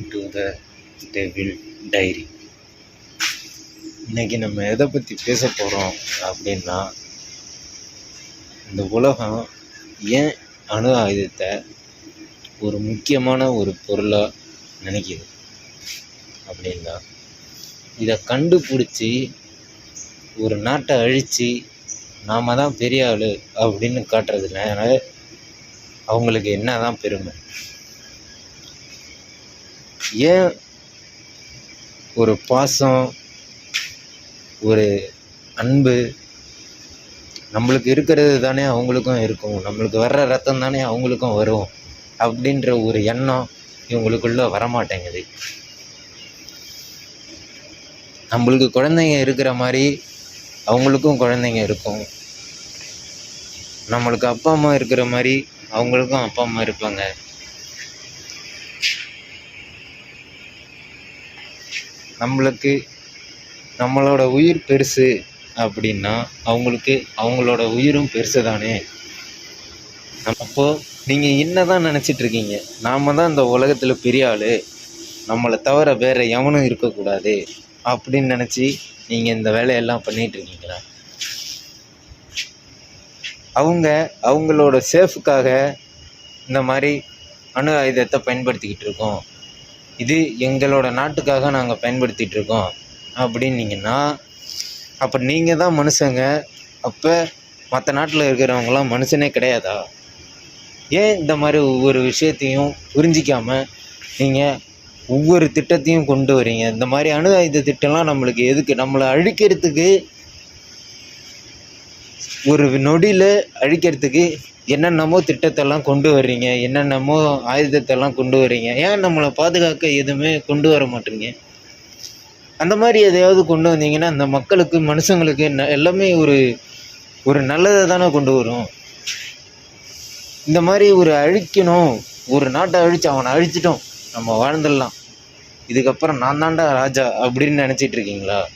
Welcome to the devil diary இன்னைக்கு நம்ம எதை பற்றி பேச போகிறோம் அப்படின்னா இந்த உலகம் ஏன் அணு ஆயுதத்தை ஒரு முக்கியமான ஒரு பொருளாக நினைக்கிது? அப்படின்னா இதை கண்டுபிடிச்சி ஒரு நாட்டை அழித்து நாம தான் பெரிய ஆள் அப்படின்னு காட்டுறதுனால அவங்களுக்கு என்ன தான் பெருமை? ஏன் ஒரு பாசம் ஒரு அன்பு நம்மளுக்கு இருக்கிறது தானே அவங்களுக்கும் இருக்கும். நம்மளுக்கு வர்ற ரத்தம் தானே அவங்களுக்கும் வரும் அப்படின்ற ஒரு எண்ணம் இவங்களுக்குள்ள வரமாட்டேங்குது. நம்மளுக்கு குழந்தைங்க இருக்கிற மாதிரி அவங்களுக்கும் குழந்தைங்க இருக்கும். நம்மளுக்கு அப்பா அம்மா இருக்கிற மாதிரி அவங்களுக்கும் அப்பா அம்மா இருப்பாங்க. நம்மளுக்கு நம்மளோட உயிர் பெருசு அப்படின்னா அவங்களுக்கு அவங்களோட உயிரும் பெருசு தானே அப்போ நீங்கள் என்ன தான் நினச்சிட்டு இருக்கீங்க? தான் இந்த உலகத்தில் பெரிய ஆள். நம்மளை தவிர வேறு எவனும் இருக்கக்கூடாது அப்படின்னு நினச்சி நீங்கள் இந்த வேலையெல்லாம் பண்ணிகிட்ருக்கீங்களா அவங்க அவங்களோட சேஃபுக்காக இந்த மாதிரி அணு ஆயுதத்தை பயன்படுத்திக்கிட்டு இருக்கோம். இது எங்களோட நாட்டுக்காக நாங்கள் பயன்படுத்திகிட்ருக்கோம் அப்படின்னீங்கன்னா அப்போ நீங்கள் தான் மனுஷங்க. அப்போ மற்ற நாட்டில் இருக்கிறவங்களாம் மனுஷனே கிடையாதா? ஏன் இந்த மாதிரி ஒவ்வொரு விஷயத்தையும் புரிஞ்சிக்காமல் நீங்கள் ஒவ்வொரு திட்டத்தையும் கொண்டு வரீங்க? இந்த மாதிரி அணு ஆயுத திட்டம்லாம் நம்மளுக்கு எதுக்கு? நம்மளை அழிக்கிறதுக்கு ஒரு நொடியில் அழிக்கிறதுக்கு என்னென்னமோ திட்டத்தெல்லாம் கொண்டு வர்றீங்க என்னென்னமோ ஆயுதத்தெல்லாம் கொண்டு வர்றீங்க. ஏன் நம்மளை பாதுகாக்க எதுவுமே கொண்டு வர மாட்டீங்க? அந்த மாதிரி எதையாவது கொண்டு வந்தீங்கன்னா அந்த மக்களுக்கு மனுஷங்களுக்கு ந- எல்லாமே ஒரு ஒரு நல்லதை தானே கொண்டு வரும். இந்த மாதிரி ஒரு அழிக்கணும். ஒரு நாட்டை அழிச்சு அவனை அழிச்சிட்டோம். நம்ம வாழ்ந்துடலாம். இதுக்கப்புறம் நான் தான்டா ராஜா அப்படின்னு நினச்சிட்டு இருக்கீங்களா?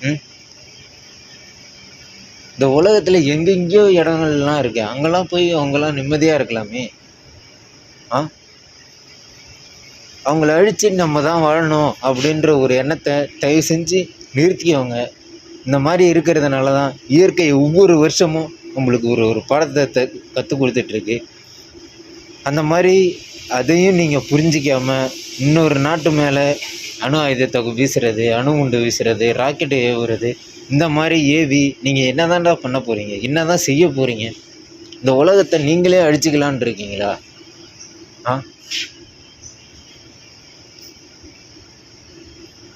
ம்? இந்த உலகத்தில் எங்கெங்கேயோ இடங்கள்லாம் இருக்கு. அங்கெல்லாம் போய் அவங்கெல்லாம் நிம்மதியாக இருக்கலாமே. ஆ? அவங்கள அழித்து நம்ம தான் வாழணும் அப்படின்ற ஒரு எண்ணத்தை தயவு செஞ்சு நிறுத்திக்கவங்க இந்த மாதிரி இருக்கிறதுனால தான் இயற்கை ஒவ்வொரு வருஷமும் நம்மளுக்கு ஒரு ஒரு பாடத்தை த கற்றுக் கொடுத்துட்ருக்கு. அந்த மாதிரி அதையும் நீங்கள் புரிஞ்சிக்காமல் இன்னொரு நாட்டு மேலே அணு ஆயுதத்தை வீசுறது அணு குண்டு வீசுறது ராக்கெட்டு ஏவுறது இந்த மாதிரி ஏவி நீங்கள் என்ன தான்டா பண்ண போகிறீங்க என்ன தான் செய்ய போகிறீங்க இந்த உலகத்தை நீங்களே அழிச்சிக்கலான் இருக்கீங்களா? ஆ?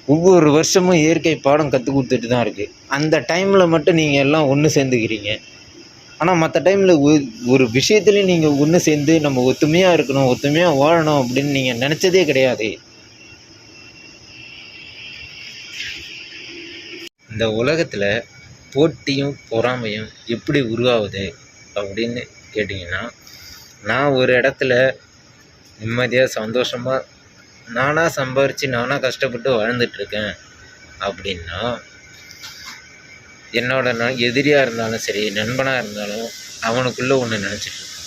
ஒவ்வொரு வருஷமும் இயற்கை பாடம் கற்றுக் கொடுத்துட்டு தான் இருக்குது அந்த டைமில் மட்டும் நீங்கள் எல்லாம் ஒன்று சேர்ந்துக்கிறீங்க. ஆனால் மற்ற டைமில் ஒரு விஷயத்துலையும் நீங்கள் ஒன்று சேர்ந்து நம்ம ஒத்துமையாக இருக்கணும் ஒத்துமையாக வாழணும் அப்படின்னு நீங்கள் நினச்சதே கிடையாது. இந்த உலகத்தில் போட்டியும் பொறாமையும் எப்படி உருவாகுது அப்படின்னு கேட்டிங்கன்னா நான் ஒரு இடத்துல நிம்மதியாக சந்தோஷமாக நானாக சம்பாரித்து நானாக கஷ்டப்பட்டு வாழ்ந்துட்டுருக்கேன் அப்படின்னா என்னோட நான் எதிரியாக இருந்தாலும் சரி நண்பனாக இருந்தாலும் அவனுக்குள்ளே ஒன்று நினச்சிட்டு இருக்கான்.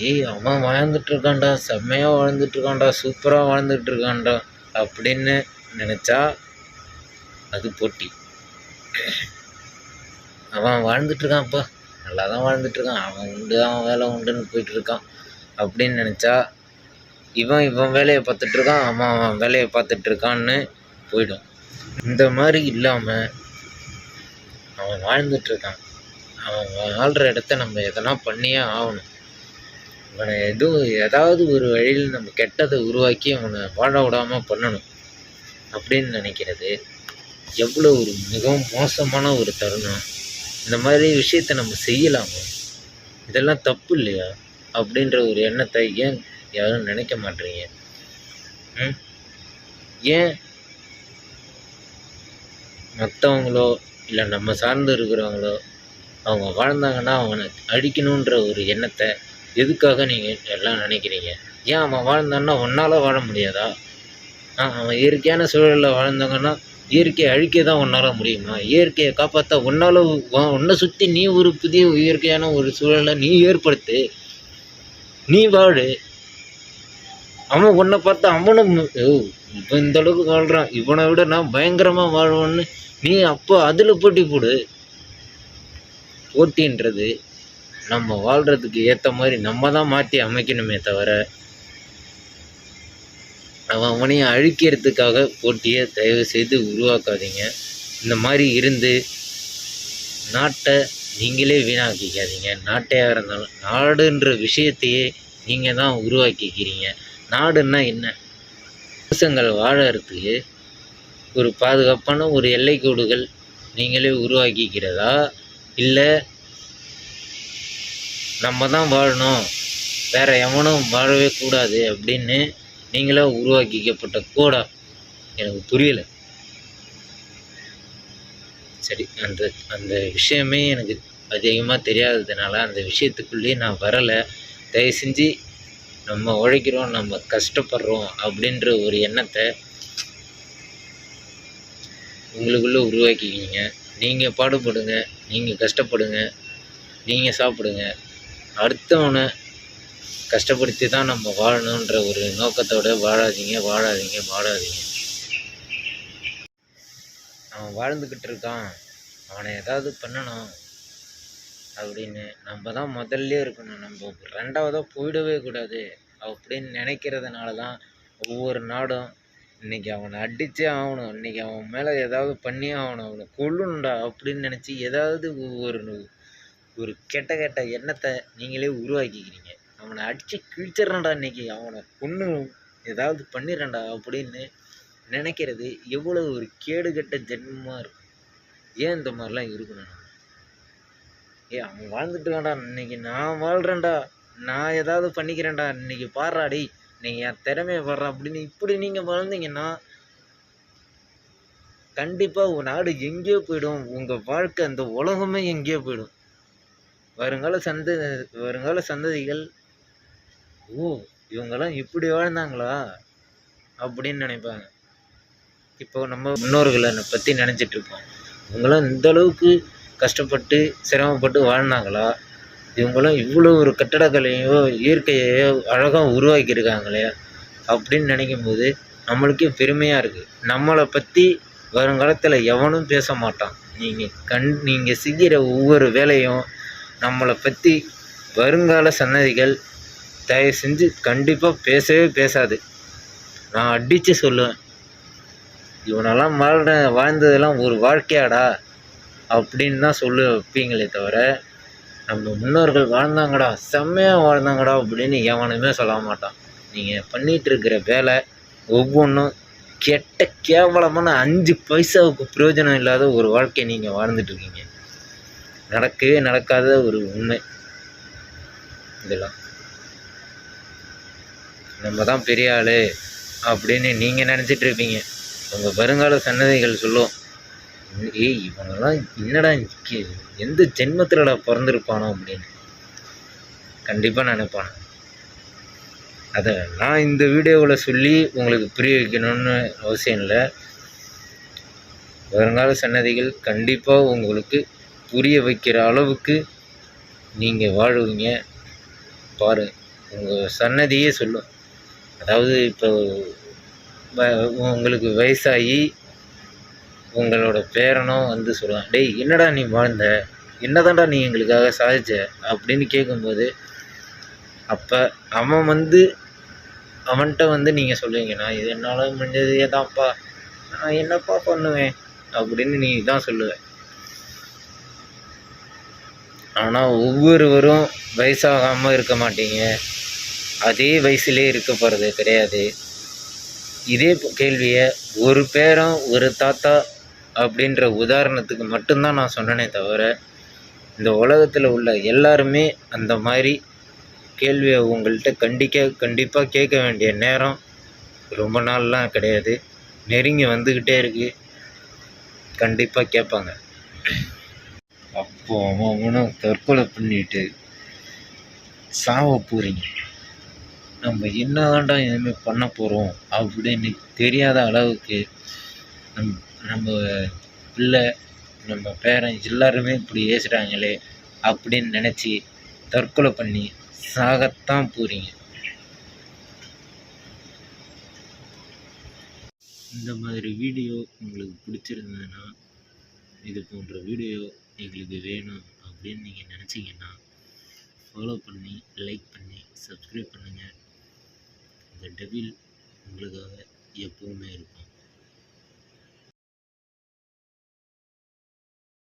ஏய் அவன் வாழ்ந்துட்டுருக்கான்டா செம்மையாக வாழ்ந்துட்டுருக்கான்டா சூப்பராக வாழ்ந்துட்டுருக்கான்டா அப்படின்னு நினச்சா அது போட்டி. அவன் வாழ்ந்துட்டு இருக்கான்ப்பா நல்லா தான் வாழ்ந்துட்டு இருக்கான் அவன் உண்டு அவன் வேலை உண்டுன்னு போயிட்டுருக்கான். அப்படின்னு நினச்சா இவன் இவன் வேலையை பார்த்துட்ருக்கான் அவன் அவன் வேலையை பார்த்துட்ருக்கான்னு போயிடும். இந்த மாதிரி இல்லாமல் அவன் வாழ்ந்துட்டு இருக்கான் அவன் வாழ்கிற இடத்த நம்ம எதனா பண்ணியே ஆகணும். இவனை எதுவும் ஏதாவது ஒரு வழியில் நம்ம கெட்டதை உருவாக்கி அவனை வாழ விடாமல் பண்ணணும். அப்படின்னு நினைக்கிறது எவ்வளோ ஒரு மிகவும் மோசமான ஒரு தருணம். இந்த மாதிரி விஷயத்தை நம்ம செய்யலாமா? இதெல்லாம் தப்பு இல்லையா? அப்படின்ற ஒரு எண்ணத்தை ஏன் யாரும் நினைக்க மாட்றீங்க ம்? ஏன் மற்றவங்களோ இல்லை நம்ம சார்ந்து இருக்கிறவங்களோ அவங்க வாழ்ந்தாங்கன்னா அவனை அடிக்கணுன்ற ஒரு எண்ணத்தை எதுக்காக நீங்கள் எல்லாம் நினைக்கிறீங்க? ஏன் அவன் வாழ்ந்தான்னா உன்னால் வாழ முடியாதா? அவன் இயற்கையான சூழலில் வாழ்ந்தாங்கன்னா இயற்கையை அழிக்க தான் உன்னால் முடியுமா? இயற்கையை காப்பாற்ற உன்னால் உன்னை சுற்றி நீ ஒரு புதிய இயற்கையான ஒரு சூழலை நீ ஏற்படுத்து நீ வாழு. அவன் உன்னை பார்த்து அவனும் இப்போ இந்த அளவுக்கு வாழ்கிறான் இவனை விட நான் பயங்கரமாக வாழ்வேன்னு நீ அப்போ அதில் போட்டி போடு. போட்டின்றது நம்ம வாழ்கிறதுக்கு ஏற்ற மாதிரி நம்ம தான் மாற்றி அமைக்கணுமே தவிர அவன் அவனையும் அழிக்கிறதுக்காக போட்டியை தயவு செய்து உருவாக்காதீங்க. இந்த மாதிரி இருந்து நாட்டை நீங்களே வீணாக்கிக்காதீங்க. நாட்டையாக இருந்தாலும் நாடுன்ற விஷயத்தையே நீங்கள் தான் உருவாக்கிக்கிறீங்க. நாடுன்னா என்ன? மனுஷங்கள் வாழறதுக்கு ஒரு பாதுகாப்பான ஒரு எல்லை கோடுகள் நீங்களே உருவாக்கிக்கிறதா? இல்லை நம்ம தான் வாழணும். வேறு எவனும் வாழவே கூடாது அப்படின்னு நீங்களா உருவாக்கிக்கப்பட்ட கோடா. எனக்கு புரியலை. சரி அந்த அந்த விஷயமே எனக்கு அதிகமாக தெரியாததுனால அந்த விஷயத்துக்குள்ளேயே நான் வரலை. தயவு செஞ்சு நம்ம உழைக்கிறோம் நம்ம கஷ்டப்படுறோம் அப்படின்ற ஒரு எண்ணத்தை உங்களுக்குள்ளே உருவாக்கிக்கிங்க. நீங்கள் பாடுபடுங்க நீங்கள் கஷ்டப்படுங்க நீங்கள் சாப்பிடுங்க. அடுத்தவனை கஷ்டப்படுத்தி தான் நம்ம வாழணுன்ற ஒரு நோக்கத்தோட வாழாதீங்க வாழாதீங்க வாழாதீங்க. அவன் வாழ்ந்துக்கிட்டு இருக்கான். அவனை ஏதாவது பண்ணணும் அப்படின்னு நம்ம தான் முதல்ல இருக்கணும். நம்ம ரெண்டாவதாக போயிடவே கூடாது. அப்படின்னு நினைக்கிறதுனால தான் ஒவ்வொரு நாடும் இன்னைக்கு அவனை அடித்தே ஆகணும். இன்னைக்கு அவன் மேலே ஏதாவது பண்ணியே ஆகணும். அவனை கொல்லணும்டா அப்படின்னு நினச்சி ஏதாவது ஒரு ஒரு கெட்ட கெட்ட எண்ணத்தை நீங்களே உருவாக்கிக்கிறீங்க. அவனை அடித்து கிழிச்சிட்றேன்டா இன்னைக்கு. அவனை கொன்று ஏதாவது பண்ணிடுறேன்டா அப்படின்னு நினைக்கிறது எவ்வளோ ஒரு கேடுகட்ட ஜென்மமாக இருக்கும். ஏன் இந்த மாதிரிலாம் இருக்கணும் ஏ அவன் வாழ்ந்துட்டு இருக்கான்டா இன்னைக்கு. நான் வாழ்கிறேன்டா நான் ஏதாவது பண்ணிக்கிறேன்டா. இன்னைக்கு பாடுறாடி நீங்கள் என் திறமையை பாடுறா அப்படின்னு இப்படி நீங்கள் வாழ்ந்தீங்கன்னா கண்டிப்பாக உங்கள் நாடு எங்கேயோ போயிடும். உங்கள் வாழ்க்கை அந்த உலகமே எங்கேயோ போயிடும். வருங்கால சந்த வருங்கால சந்ததிகள் ஓ இவங்கெல்லாம் இப்படி வாழ்ந்தாங்களா? அப்படின்னு நினைப்பாங்க. இப்போ நம்ம முன்னோர்களை பற்றி நினச்சிட்டு இருப்போம். இவங்களாம் இந்த அளவுக்கு கஷ்டப்பட்டு சிரமப்பட்டு வாழ்ந்தாங்களா? இவங்களாம் இவ்வளோ ஒரு கட்டடக்கலையோ இயற்கையையோ அழகாக உருவாக்கியிருக்காங்களே அப்படின்னு நினைக்கும் போது நம்மளுக்கே பெருமையாக இருக்குது நம்மளை பற்றி வருங்காலத்தில் எவனும் பேச மாட்டான். நீங்கள் கண் நீங்கள் செய்கிற ஒவ்வொரு வேலையும் நம்மளை பற்றி வருங்கால சன்னதிகள் தயவு செஞ்சு கண்டிப்பாக பேசவே பேசாது. நான் அடித்து சொல்லுவேன். இவனெல்லாம் வாழ்ற வாழ்ந்ததெல்லாம் ஒரு வாழ்க்கையாடா அப்படின்னு தான் சொல்ல வைப்பீங்களே தவிர நம்ம முன்னோர்கள் வாழ்ந்தாங்கடா செம்மையாக வாழ்ந்தாங்கடா அப்படின்னு எவனுமே சொல்ல மாட்டான். நீங்கள் பண்ணிகிட்ருக்கிற வேலை ஒவ்வொன்றும் கெட்ட கேவலமான அஞ்சு பைசாவுக்கு பிரயோஜனம் இல்லாத ஒரு வாழ்க்கையை நீங்கள் வாழ்ந்துட்டுருக்கீங்க நடக்கவே நடக்காத ஒரு உண்மை. இதெல்லாம். நம்ம தான் பெரிய ஆள் அப்படின்னு நீங்கள் நினச்சிட்டு இருப்பீங்க. உங்கள் வருங்கால சன்னதிகள் சொல்லும். ஏய் இவனெல்லாம் என்னடா எந்த ஜென்மத்திலடா பிறந்திருப்பானோ அப்படின்னு. கண்டிப்பாக நினைப்பான். அதை நான் இந்த வீடியோவில் சொல்லி உங்களுக்கு புரிய வைக்கணும்னு அவசியம் இல்லை. வருங்கால சன்னதிகள் கண்டிப்பாக உங்களுக்கு புரிய வைக்கிற அளவுக்கு நீங்கள் வாழ்வீங்க. பாரு உங்கள் சன்னதியே சொல்லும். அதாவது இப்போ வ- உங்களுக்கு வயசாகி உங்களோட பேரனோ வந்து சொல்லுவான் டேய் என்னடா நீ வாழ்ந்த? என்னதான்டா நீ எங்களுக்காக சாதிச்ச? அப்படின்னு கேட்கும்போது அப்போ அவன் வந்து அவன்கிட்ட வந்து நீங்கள் சொல்லுவீங்கண்ணா இது என்னால் முடிஞ்சது ஏதான்ப்பா நான் என்னப்பா பண்ணுவேன்? அப்படின்னு நீ தான் சொல்லுவேன் ஆனால் ஒவ்வொருவரும் வயசாகாமல் இருக்க மாட்டீங்க. அதே வயசுலேயே இருக்க போகிறது கிடையாது. இதே கேள்வியை ஒரு பேரம் ஒரு தாத்தா அப்படின்ற உதாரணத்துக்கு மட்டும்தான் நான் சொன்னனே தவிர இந்த உலகத்தில் உள்ள எல்லாருமே அந்த மாதிரி கேள்வியை உங்கள்கிட்ட கண்டிக்க கண்டிப்பாக கேட்க வேண்டிய நேரம் ரொம்ப நாள்லாம் கிடையாது. நெருங்கி வந்துக்கிட்டே இருக்கு. கண்டிப்பாக கேட்பாங்க. அப்போ அவன் அவனும் தற்கொலை பண்ணிட்டு சாவ போகிறீங்க நம்ம என்னதான்டா இனிமேல் பண்ண போகிறோம் அப்படின்னு தெரியாத அளவுக்கு நம் நம்ம பிள்ளை நம்ம பேரண்ட்ஸ் எல்லாருமே இப்படி ஏசுகிறாங்களே அப்படின்னு நினச்சி தற்கொலை பண்ணி சாகத்தான் போகிறீங்க இந்த மாதிரி வீடியோ உங்களுக்கு பிடிச்சிருந்ததுன்னா இது போன்ற வீடியோ எங்களுக்கு வேணும் அப்படின்னு நீங்கள் நினச்சிங்கன்னா ஃபாலோ பண்ணி லைக் பண்ணி சப்ஸ்கிரைப் பண்ணுங்கள் இந்த டெவில் உங்களுக்காக எப்போவுமே இருக்கும்